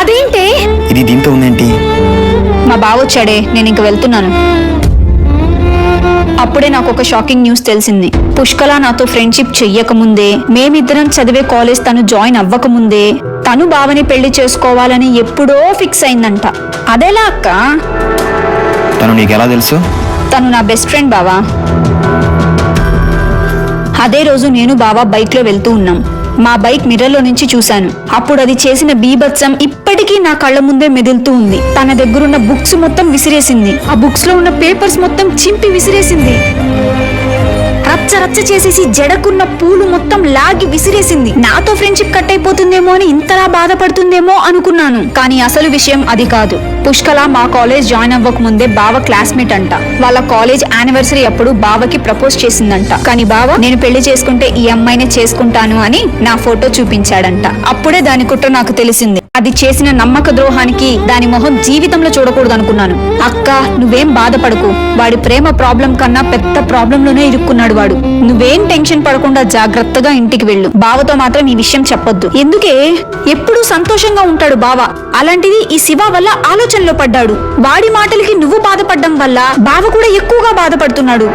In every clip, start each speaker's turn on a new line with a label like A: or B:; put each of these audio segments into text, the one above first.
A: అదేంటే?
B: ఇది దీంతో ఉందేంటి?
A: మా బావ వచ్చాడే నేను ఇంక వెళ్తున్నాను. అప్పుడే నాకు ఒక షాకింగ్ న్యూస్ తెలిసింది. పుష్కల నాతో ఫ్రెండ్షిప్ చెయ్యకముందే మేమిద్దరం చదివే కాలేజ్ తను జాయిన్ అవ్వకముందే తను బావని పెళ్ళి చేసుకోవాలని ఎప్పుడో ఫిక్స్ అయిందంట. అదెలా అక్క?
B: తను నీకు ఎలా తెలుసు?
A: తను నా బెస్ట్ ఫ్రెండ్ బావా. అదే రోజు నేను బావా బైక్లో వెళ్తూ ఉన్నాం. మా బైక్ మిర్రర్లో నుంచి చూశాను. అప్పుడు అది చేసిన బీభత్సం ఇప్పటికీ నా కళ్ళ ముందే మెదులుతూ ఉంది. తన దగ్గరున్న బుక్స్ మొత్తం విసిరేసింది. ఆ బుక్స్లో ఉన్న పేపర్స్ మొత్తం చింపి విసిరేసింది. రచ్చ రచ్చ చేసేసి జడకున్న పూలు మొత్తం లాగి విసిరేసింది. నాతో ఫ్రెండ్షిప్ కట్ అయిపోతుందేమో అని ఇంతలా బాధపడుతుందేమో అనుకున్నాను. కానీ అసలు విషయం అది కాదు. పుష్కల మా కాలేజ్ జాయిన్ అవ్వక ముందే బావ క్లాస్మేట్ అంట. వాళ్ళ కాలేజ్ యానివర్సరీ అప్పుడు బావకి ప్రపోజ్ చేసిందంట. కానీ బావ నేను పెళ్ళి చేసుకుంటే ఈ అమ్మాయినే చేసుకుంటాను అని నా ఫోటో చూపించాడంట. అప్పుడే దాని కుట్ర నాకు తెలిసింది. అది చేసిన నమ్మక ద్రోహానికి దాని మొహం జీవితంలో చూడకూడదు అనుకున్నాను. అక్క నువ్వేం బాధపడకు. వాడి ప్రేమ ప్రాబ్లం కన్నా పెద్ద ప్రాబ్లంలోనే ఇరుక్కున్నాడు వాడు. నువ్వేం టెన్షన్ పడకుండా జాగ్రత్తగా ఇంటికి వెళ్ళు. బావతో మాత్రం ఈ విషయం చెప్పొద్దు. ఎందుకే? ఎప్పుడూ సంతోషంగా ఉంటాడు బావ. అలాంటిది ఈ శివ వల్ల ఆలోచనలో పడ్డాడు. వాడి మాటలకి నువ్వు బాధపడడం వల్ల బావ కూడా ఎక్కువగా బాధపడుతున్నాడు.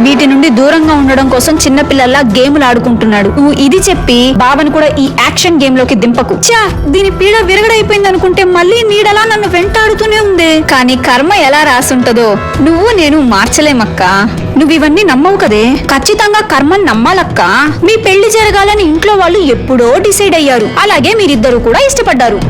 A: వీటి నుండి దూరంగా ఉండడం కోసం చిన్నపిల్లల్లా గేములు ఆడుకుంటున్నాడు. నువ్వు ఇది చెప్పి బావని కూడా ఈ యాక్షన్ గేమ్లోకి దింపకు. చా దీని పీడ విరగడైపోయింది అనుకుంటే మళ్ళీ నీడలా నన్ను వెంటాడుతూనే ఉంది. కానీ కర్మ ఎలా రాసుంటదో నువ్వు నేను మార్చలేమక్క. నువ్వు ఇవన్నీ నమ్మవు కదే. ఖచ్చితంగా కర్మని నమ్మాలక్క. మీ పెళ్ళి జరగాలని ఇంట్లో వాళ్ళు ఎప్పుడో డిసైడ్ అయ్యారు. అలాగే మీరిద్దరూ కూడా ఇష్టపడ్డారు.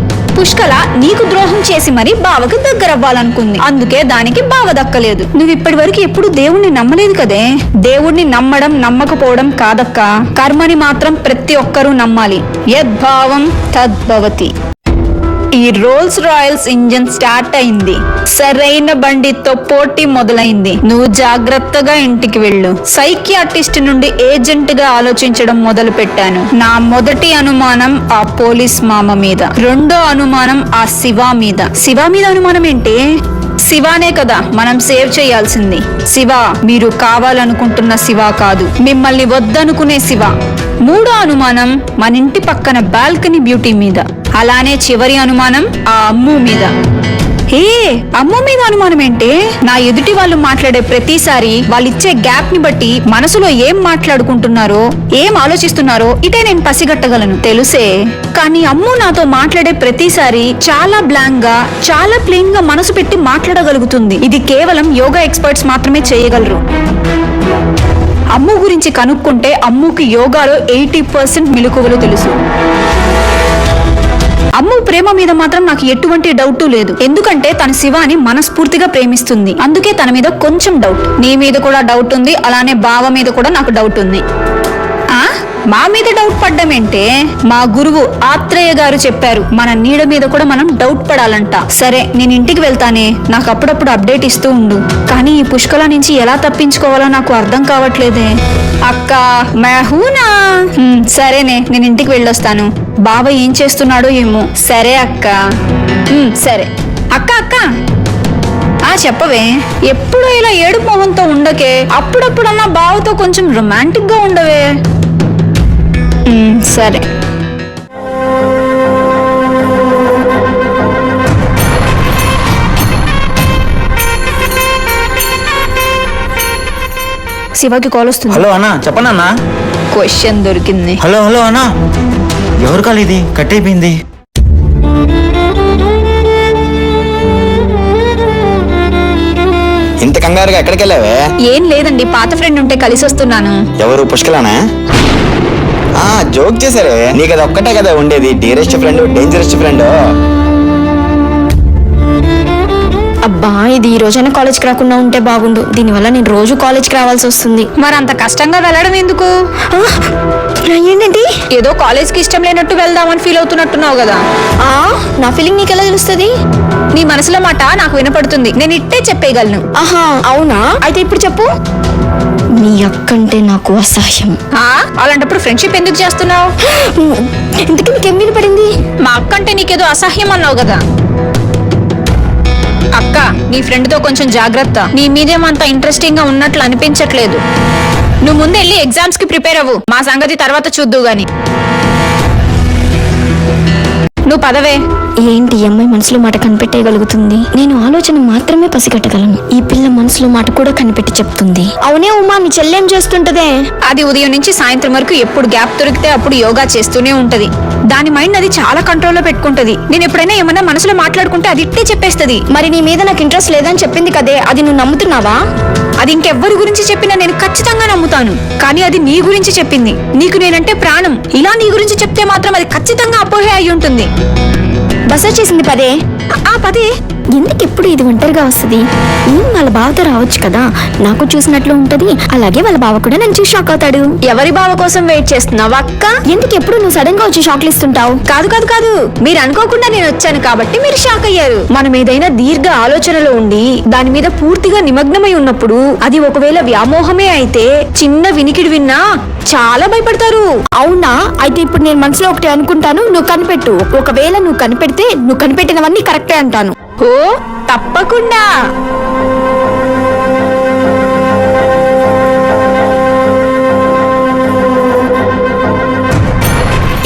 A: పుష్కల నీకు ద్రోహం చేసి మరి బావకి దగ్గరవ్వాలనుకుంది. అందుకే దానికి బావ దక్కలేదు. నువ్వు ఇప్పటి వరకు ఎప్పుడు దేవుణ్ణి నమ్మలేదు కదే. దేవుణ్ణి నమ్మడం నమ్మకపోవడం కాదక్క. కర్మని మాత్రం ప్రతి ఒక్కరూ నమ్మాలి. యద్భావం తద్భవతి. ఈ రోల్స్ రాయల్స్ ఇంజన్ స్టార్ట్ అయింది. సరైన బండితో పోటీ మొదలైంది. నువ్వు జాగ్రత్తగా ఇంటికి వెళ్ళు. సైకియాటిస్ట్ నుండి ఏజెంట్గా ఆలోచించడం మొదలు పెట్టాను నా మొదటి అనుమానం ఆ పోలీస్ మామ మీద. రెండో అనుమానం ఆ శివ మీద. శివ మీద అనుమానం ఏంటి? శివానే కదా మనం సేవ్ చేయాల్సింది. శివ మీరు కావాలనుకుంటున్న శివ కాదు. మిమ్మల్ని వద్దనుకునే శివ. మూడో అనుమానం మన ఇంటి పక్కన బాల్కనీ బ్యూటీ మీద. అలానే చివరి అనుమానం ఆ అమ్ము మీద. ఏ అమ్ము మీద అనుమానం ఏంటి? నా ఎదుటి వాళ్ళు మాట్లాడే ప్రతిసారి వాళ్ళిచ్చే గ్యాప్ని బట్టి మనసులో ఏం మాట్లాడుకుంటున్నారో ఏం ఆలోచిస్తున్నారో ఇటే నేను పసిగట్టగలను. తెలుసే. కానీ అమ్ము నాతో మాట్లాడే ప్రతిసారి చాలా బ్లాంక్గా చాలా ప్లెయిన్గా మనసు పెట్టి మాట్లాడగలుగుతుంది. ఇది కేవలం యోగా ఎక్స్పర్ట్స్ మాత్రమే చేయగలరు. అమ్ము గురించి కనుక్కుంటే అమ్ముకి యోగాలో ఎయిటీ పర్సెంట్ మెలకువలు తెలుసు. అమ్ము ప్రేమ మీద మాత్రం నాకు ఎటువంటి డౌట్ లేదు. ఎందుకంటే తన శివాని మనస్ఫూర్తిగా ప్రేమిస్తుంది. అందుకే తన మీద కొంచెం డౌట్ నీ మీద కూడా డౌట్ ఉంది. అలానే బావ మీద కూడా నాకు డౌట్ ఉంది. మా మీద డౌట్ పడ్డమేంటే మా గురువు ఆత్రేయ గారు చెప్పారు మన నీడ మీద కూడా మనం డౌట్ పడాలంట. సరే నేను ఇంటికి వెళ్తానే నాకు అప్పుడప్పుడు అప్డేట్ ఇస్తూ ఉండు. కానీ ఈ పుష్కల నుంచి ఎలా తప్పించుకోవాలో నాకు అర్థం కావట్లేదే. అక్క మెహూనా? సరేనే నేను ఇంటికి వెళ్ళొస్తాను. బాబా ఏం చేస్తున్నాడో ఏమో. సరే అక్క. సరే. అక్క అక్క. ఆ చెప్పవే. ఎప్పుడు ఇలా ఏడుపు మొహంతో ఉండకే అప్పుడప్పుడన్నా బావతో కొంచెం రొమాంటిక్గా ఉండవే. సరే. శివకి కాల్ వస్తుంది.
B: హలో అన్నా చెప్పండి అన్నా?
A: క్వశ్చన్ దొరికింది.
B: హలో హలో అన్నా. ఎవరు కాదు ఇది? కట్ అయిపోయింది. ఇంత కంగారుగా ఎక్కడికి వెళ్ళావే
A: ఏం లేదండి పాత ఫ్రెండ్ ఉంటే కలిసి వస్తున్నాను
B: ఎవరు పుష్కలానా? ఆ జోక్ చేశారే. నీకు అది ఒక్కటే కదా ఉండేది. డీరెస్ట్ ఫ్రెండ్ డేంజరెస్ట్ ఫ్రెండ్
C: అబ్బా ఇది ఈ రోజైనా కాలేజ్కి రాకుండా ఉంటే బాగుండు. దీనివల్ల నేను రోజు కాలేజ్కి రావాల్సి వస్తుంది.
A: మరి అంత కష్టంగా వెళ్ళడం ఎందుకు?
C: ఏంటండి?
A: ఏదో కాలేజ్కి ఇష్టం లేనట్టు వెళ్దామని ఫీల్ అవుతున్నట్టున్నావు కదా.
C: ఆ, నా ఫీలింగ్ నీకు ఎలా తెలుస్తుంది?
A: నీ మనసులో మాట నాకు వినపడుతుంది. నేను ఇట్టే చెప్పేయగలను.
C: ఆహా అవునా? అయితే ఇప్పుడు చెప్పు. మీ అక్కంటే నాకు అసహ్యం.
A: ఆ? అలాంటప్పుడు ఫ్రెండ్షిప్ ఎందుకు చేస్తున్నావు?
C: ఇంతకీ నీకేం మీద పడింది?
A: మా అక్క అంటే నీకేదో అసహ్యం అన్నావు కదా. అక్క నీ ఫ్రెండ్తో కొంచెం జాగ్రత్త. నీ మీదేమంత ఇంట్రెస్టింగ్గా ఉన్నట్లు అనిపించట్లేదు. నువ్వు ముందు వెళ్ళి ఎగ్జామ్స్కి ప్రిపేర్ అవ్వు. మా సంగతి తర్వాత చూద్దు గాని. నువ్వు పదవే.
C: ఏంటి ఈ అమ్మాయి మనసులో మాట కనిపెట్టేయగలుగుతుంది? నేను ఆలోచన మాత్రమే పసిగట్టగలను. ఈ పిల్ల మనసులో మాట కూడా కనిపెట్టి చెప్తుంది. అవునే ఉమా నీ చెల్లెం చేస్తుంటదే.
A: అది ఉదయం నుంచి సాయంత్రం వరకు ఎప్పుడు గ్యాప్ దొరికితే అప్పుడు యోగా చేస్తూనే ఉంటది. దాని మైండ్ అది చాలా కంట్రోల్లో పెట్టుకుంటది. నేను ఎప్పుడైనా ఏమన్నా మనసులో మాట్లాడుకుంటే అది ఇట్టే చెప్పేస్తది.
C: మరి నీ మీద నాకు ఇంట్రెస్ట్ లేదని చెప్పింది కదే అది నువ్వు నమ్ముతున్నావా?
A: అది ఇంకెవ్వరి గురించి చెప్పినా నేను ఖచ్చితంగా నమ్ముతాను. కానీ అది నీ గురించి చెప్పింది. నీకు నేనంటే ప్రాణం. ఇలా నీ గురించి చెప్తే మాత్రం అది ఖచ్చితంగా అపోహే అయి ఉంటుంది
C: బస్ వచ్చేసింది పదే?
A: ఆ పదే.
C: ఎందుకు ఎప్పుడు ఇది ఒంటరిగా వస్తుంది? వాళ్ళ బావతో రావచ్చు కదా? నాకు చూసినట్లు ఉంటది. అలాగే వాళ్ళ బావ కూడా నన్ను చూసి షాక్ అవుతాడు.
A: ఎవరి బావ కోసం వెయిట్ చేస్తున్నావు అక్క?
C: ఎందుకు ఎప్పుడు నువ్వు సడన్గా వచ్చి షాక్లు ఇస్తుంటావు
A: కాదు కాదు కాదు. మీరు అనుకోకుండా నేను వచ్చాను కాబట్టి మీరు షాక్ అయ్యారు. మనం ఏదైనా దీర్ఘ ఆలోచనలో ఉండి దాని మీద పూర్తిగా నిమగ్నమై ఉన్నప్పుడు అది ఒకవేళ వ్యామోహమే అయితే చిన్న వినికిడి విన్నా చాలా భయపడతారు.
C: అవునా? అయితే ఇప్పుడు నేను మనసులో ఒకటి అనుకుంటాను. నువ్వు కనిపెట్టు. ఒకవేళ నువ్వు కనిపెడితే నువ్వు కనిపెట్టినవన్నీ కరెక్టే అంటాను.
A: ఓ తప్పకుండా.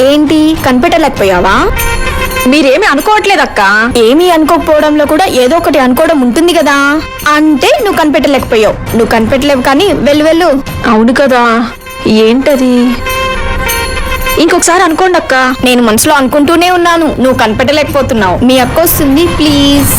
C: ఏంటి కనిపెట్టలేకపోయావా?
A: మీరేమి అనుకోవట్లేదక్క.
C: ఏమీ అనుకోకపోవడంలో కూడా ఏదో ఒకటి అనుకోవడం ఉంటుంది కదా. అంటే నువ్వు కనిపెట్టలేకపోయావు. నువ్వు కనిపెట్టలేవు కానీ వెళ్ళు వెళ్ళు.
A: అవును కదా. ఏంటది? ఇంకొకసారి అనుకోండి అక్క.
C: నేను మనసులో అనుకుంటూనే ఉన్నాను. నువ్వు కనిపెట్టలేకపోతున్నావు. మీ అక్క వస్తుంది ప్లీజ్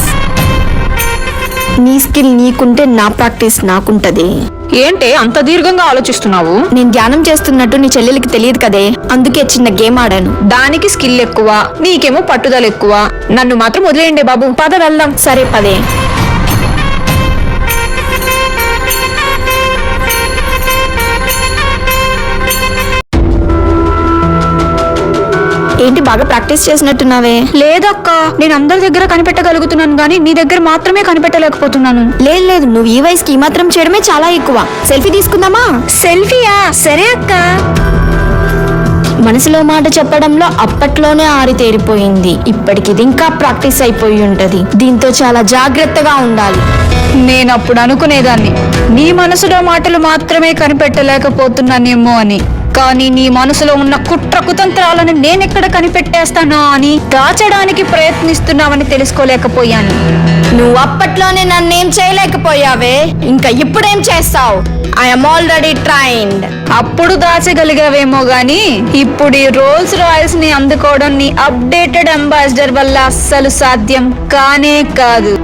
C: నీ స్కిల్ నీకుంటే నా ప్రాక్టీస్ నాకుంటది.
A: ఏంటే అంత దీర్ఘంగా ఆలోచిస్తున్నావు?
C: నేను ధ్యానం చేస్తున్నట్టు నీ చెల్లెలికి తెలియదు కదే. అందుకే చిన్న గేమ్ ఆడాను.
A: దానికి స్కిల్ ఎక్కువ నీకేమో పట్టుదల ఎక్కువ. నన్ను మాత్రం వదిలేయండి బాబు. పద వెళ్దాం.
C: సరే పదే. ఏంటి బాగా ప్రాక్టీస్ చేసినట్టున్నావే?
A: లేదక్క నేను అందరి దగ్గర కనిపెట్టగలుగుతున్నాను కానీ నీ దగ్గర మాత్రమే కనిపెట్టలేకపోతున్నాను.
C: లేదు లేదు నువ్వు ఈ వయసుకి ఈ మాత్రం చేయడమే చాలా ఎక్కువ. సెల్ఫీ తీసుకుందామా?
A: సెల్ఫీయా? సరే అక్క.
C: మనసులో మాట చెప్పడంలో అప్పట్లోనే ఆరితేరిపోయింది ఇప్పటికి ఇది ఇంకా ప్రాక్టీస్ అయిపోయి ఉంటది. దీంతో చాలా జాగ్రత్తగా ఉండాలి.
A: నేను అప్పుడు అనుకునేదాన్ని నీ మనసులో మాటలు మాత్రమే కనిపెట్టలేకపోతున్నానేమో అని. కానీ నీ మనసులో ఉన్న కుట్ర కుతంత్రాలను నేనెక్కడ కనిపెట్టేస్తానో అని దాచడానికి ప్రయత్నిస్తున్నావని తెలుసుకోలేకపోయాను.
C: నువ్వు అప్పట్లోనే నన్నేం చేయలేకపోయావే. ఇంకా ఇప్పుడేం చేస్తావు? ఐఎమ్ ఆల్రెడీ ట్రైన్డ్
A: అప్పుడు దాచగలిగావేమో గాని ఇప్పుడు ఈ రోల్స్ రాయల్స్ని అందుకోవడం నీ అప్డేటెడ్ అంబాసిడర్ వల్ల అస్సలు సాధ్యం కానే కాదు.